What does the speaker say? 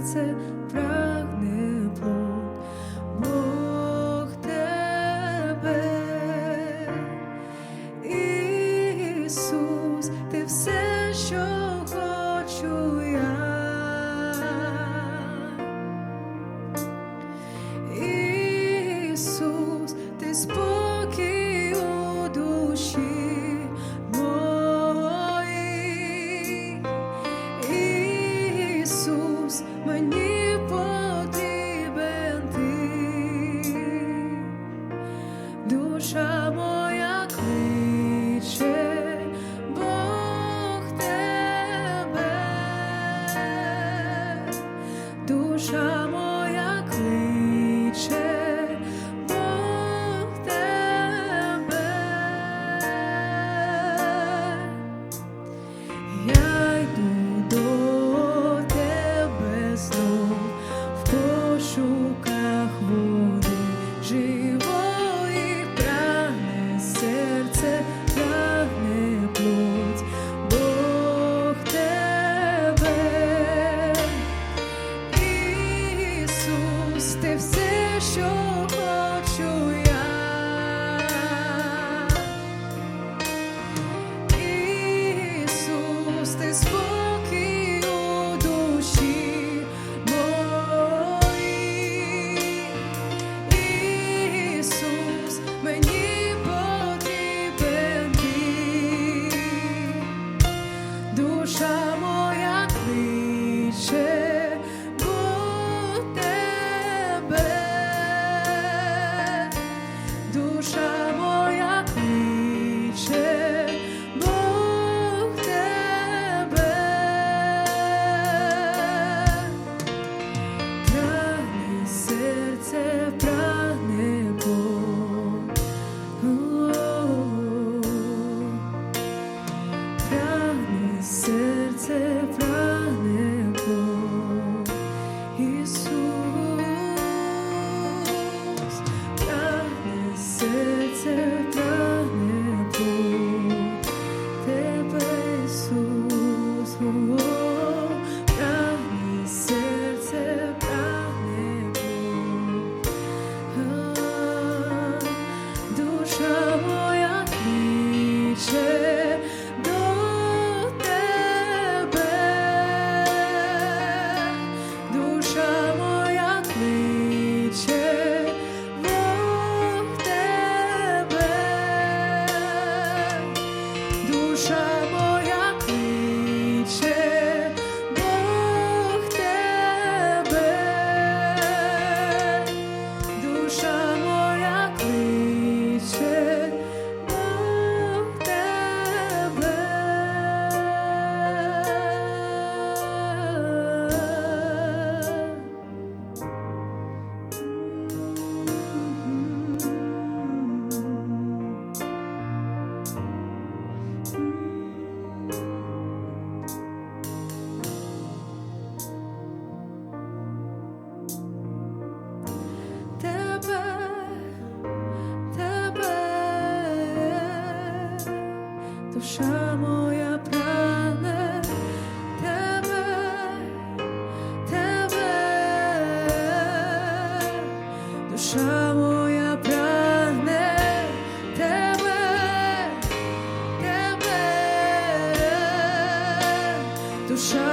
серце прагне. душа моя прагне тебе, тебе, душа моя прагне тебе, тебе, душа.